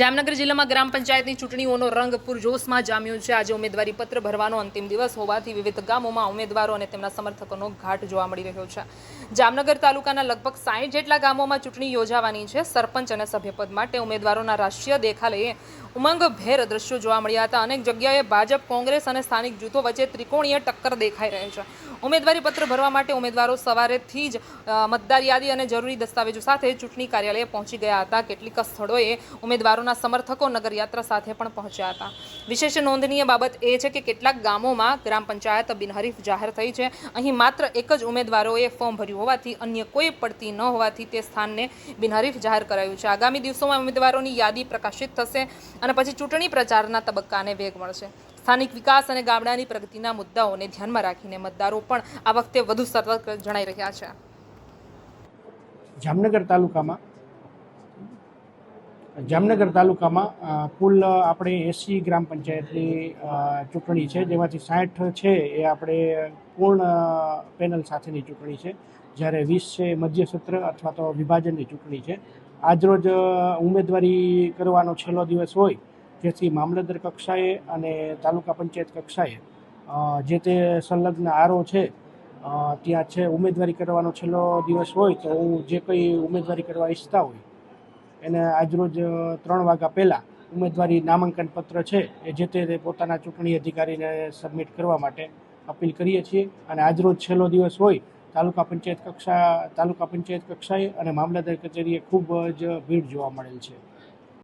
જામનગર જિલ્લામાં ગ્રામ પંચાયતની ચૂંટણીઓનો રંગ પૂરજોશમાં જામ્યો છે. આજે ઉમેદવારી પત્ર ભરવાનો અંતિમ દિવસ હોવાથી વિવિધ ગામોમાં ઉમેદવારો અને તેમના સમર્થકોનો ઘાટ જોવા મળી રહ્યો છે. જામનગર તાલુકાના લગભગ સાઠ જેટલા ગામોમાં ચૂંટણી યોજાવાની છે. સરપંચ અને સભ્યપદ માટે ઉમેદવારોના રાષ્ટ્રીય દેખાલયે ઉમંગભેર દ્રશ્યો જોવા મળ્યા હતા. અનેક જગ્યાએ ભાજપ, કોંગ્રેસ અને સ્થાનિક જૂથો વચ્ચે ત્રિકોણીય ટક્કર દેખાઈ રહી છે. ઉમેદવારી પત્ર ભરવા માટે ઉમેદવારો સવારેથી જ મતદાર યાદી અને જરૂરી દસ્તાવેજો સાથે ચૂંટણી કાર્યાલયે પહોંચી ગયા હતા. કેટલીક સ્થળોએ ઉમેદવારોના સમર્થકો નગરયાત્રા સાથે પણ પહોંચ્યા હતા. વિશેષ નોંધનીય બાબત એ છે કે કેટલાક ગામોમાં ગ્રામ પંચાયત બિનહરીફ જાહેર થઈ છે. અહીં માત્ર એક જ ઉમેદવારોએ ફોર્મ ભર્યું હોવાથી અન્ય કોઈ પડતી ન હોવાથી તે સ્થાનને બિનહરીફ જાહેર કરાયું છે. આગામી દિવસોમાં ઉમેદવારોની યાદી પ્રકાશિત થશે અને પછી ચૂંટણી પ્રચારના તબક્કાને વેગ મળશે. સ્થાનિક વિકાસ અને ગામડાની પ્રગતિના મુદ્દાઓને ધ્યાનમાં રાખીને મતદારો પણ આ વખતે વધુ સતર્ક જણાઈ રહ્યા છે. જામનગર તાલુકામાં જામનગર તાલુકામાં કુલ આપણે એસી ગ્રામ પંચાયતની ચૂંટણી છે, જેમાંથી સાઠ છે એ આપણે પૂર્ણ પેનલ સાથેની ચૂંટણી છે. જ્યારે વીસ છે મધ્ય સત્ર અથવા તો વિભાજનની ચૂંટણી છે. આજરોજ ઉમેદવારી કરવાનો છેલ્લો દિવસ હોય જેથી મામલતદાર કક્ષાએ અને તાલુકા પંચાયત કક્ષાએ જે તે સંલગ્ન આરો છે ત્યાં છે ઉમેદવારી કરવાનો છેલ્લો દિવસ હોય તો હું જે કંઈ ઉમેદવારી કરવા ઈચ્છતા હોય, એને આજરોજ ત્રણ વાગ્યા પહેલાં ઉમેદવારી નામાંકન પત્ર છે એ જે તે પોતાના ચૂંટણી અધિકારીને સબમિટ કરવા માટે અપીલ કરીએ છીએ. અને આજરોજ છેલ્લો દિવસ હોય તાલુકા પંચાયત કક્ષા, તાલુકા પંચાયત કક્ષાએ અને મામલતદાર કચેરીએ ખૂબ જ ભીડ જોવા મળેલ છે.